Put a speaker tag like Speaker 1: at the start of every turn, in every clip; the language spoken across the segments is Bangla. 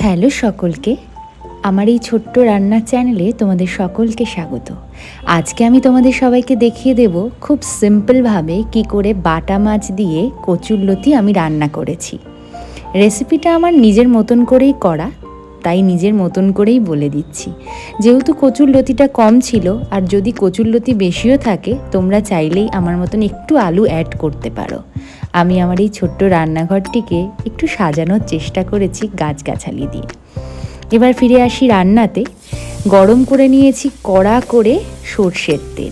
Speaker 1: হ্যালো সকলকে, আমার এই ছোট্ট রান্নার চ্যানেলে তোমাদের সকলকে স্বাগত। আজকে আমি তোমাদের সবাইকে দেখিয়ে দেব খুব সিম্পলভাবে কি করে বাটা মাছ দিয়ে কচুরলতি আমি রান্না করেছি। রেসিপিটা আমার নিজের মতন করেই করা তাই নিজের মতন করেই বলে দিচ্ছি। যেহেতু কচুর লতিটা কম ছিল, আর যদি কচুর লতি বেশিও থাকে, তোমরা চাইলেই আমার মতন একটু আলু অ্যাড করতে পারো। আমি আমার এই ছোট্ট রান্নাঘরটিকে একটু সাজানোর চেষ্টা করেছি গাছগাছালি দিয়ে। এবার ফিরে আসি রান্নাতে। গরম করে নিয়েছি কড়া করে সর্ষের তেল।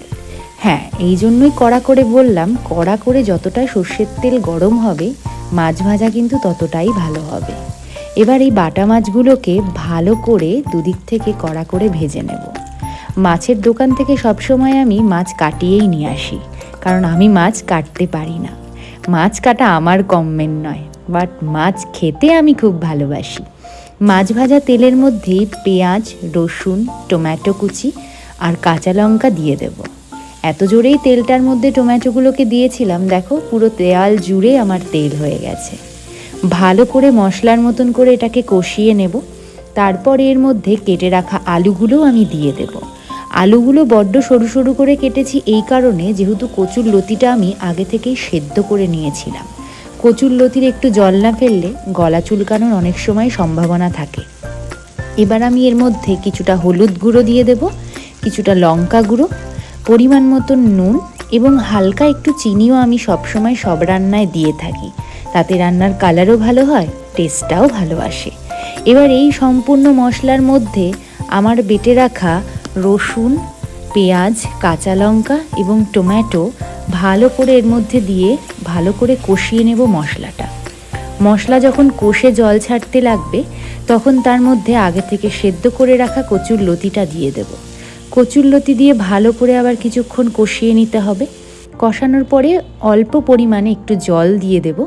Speaker 1: হ্যাঁ এই জন্যই কড়া করে বললাম, কড়া করে যতটা সর্ষের তেল গরম হবে, মাছ ভাজা কিন্তু ততটাই ভালো হবে। এবার এই বাটা মাছগুলোকে ভালো করে দুদিক থেকে কড়া করে ভেজে নেব। মাছের দোকান থেকে সবসময় আমি মাছ কাটিয়েই নিয়ে আসি, কারণ আমি মাছ কাটতে পারি না। মাছ কাটা আমার কমমেন নয়, বাট মাছ খেতে আমি খুব ভালোবাসি। মাছ ভাজা তেলের মধ্যেই পেঁয়াজ, রসুন, টমেটো কুচি আর কাঁচা লঙ্কা দিয়ে দেব। এত জোরেই তেলটার মধ্যে টমেটোগুলোকে দিয়েছিলাম, দেখো পুরো দেয়াল জুড়ে আমার তেল হয়ে গেছে। ভালো করে মশলার মতন করে এটাকে কষিয়ে নেব। তারপর এর মধ্যে কেটে রাখা আলুগুলোও আমি দিয়ে দেব। আলুগুলো বড্ড সরু সরু করে কেটেছি এই কারণে যেহেতু কচুর লতিটা আমি আগে থেকেই সেদ্ধ করে নিয়েছিলাম। কচুর লতির একটু জল না ফেললে গলা চুলকানোর অনেক সময় সম্ভাবনা থাকে। এবার আমি এর মধ্যে কিছুটা হলুদ গুঁড়ো দিয়ে দেব, কিছুটা লঙ্কা গুঁড়ো, পরিমাণ মতন নুন এবং হালকা একটু চিনিও আমি সবসময় সব রান্নায় দিয়ে থাকি। তাতে রান্নার কালারও ভালো হয় টেস্টটাও ভালো আসে। এবার এই সম্পূর্ণ মশলার মধ্যে আমার বেটে রাখা রসুন, পেঁয়াজ, কাঁচা লঙ্কা এবং টমেটো ভালো করে এর মধ্যে দিয়ে ভালো করে কষিয়ে নেব মশলাটা। মশলা যখন কষে জল ছাড়তে লাগবে, তখন তার মধ্যে আগে থেকে সেদ্ধ করে রাখা কচুর লতিটা দিয়ে দেব। কচুর লতি দিয়ে ভালো করে আবার কিছুক্ষণ কষিয়ে নিতে হবে। কষানোর পরে অল্প পরিমাণে একটু জল দিয়ে দেব,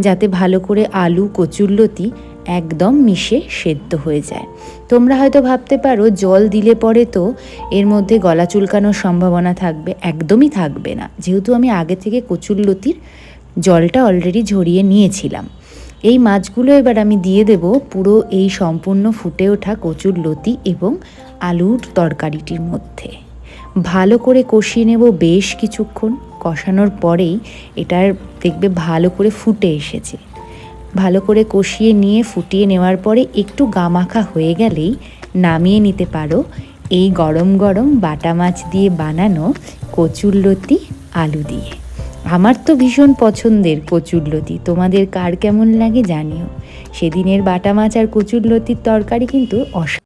Speaker 1: যাতে ভালো করে আলু কচুরলতি একদম মিশে সেদ্ধ হয়ে যায়। তোমরা হয়তো ভাবতে পারো, জল দিলে পরে তো এর মধ্যে গলা চুলকানোর সম্ভাবনা থাকবে, একদমই থাকবে না। যেহেতু আমি আগে থেকে কচুরলতির জলটা অলরেডি ঝরিয়ে নিয়েছিলাম। এই মাছগুলো এবার আমি দিয়ে দেব পুরো এই সম্পূর্ণ ফুটে ওঠা কচুর লতি এবং আলুর তরকারিটির মধ্যে। ভালো করে কষিয়ে নেব বেশ কিছুক্ষণ। কষানোর পরেই এটার দেখবে ভালো করে ফুটে এসেছে। ভালো করে কষিয়ে নিয়ে ফুটিয়ে নেওয়ার পরে একটু গামাখা হয়ে গেলেই নামিয়ে নিতে পারো। এই গরম গরম বাটা মাছ দিয়ে বানানো কচুরলতি আলু দিয়ে। আমার তো ভীষণ পছন্দের কচুরলতি তোমাদের কার কেমন লাগে জানিও। সেদিনের বাটা মাছ আর কচুরলতির তরকারি কিন্তু অসা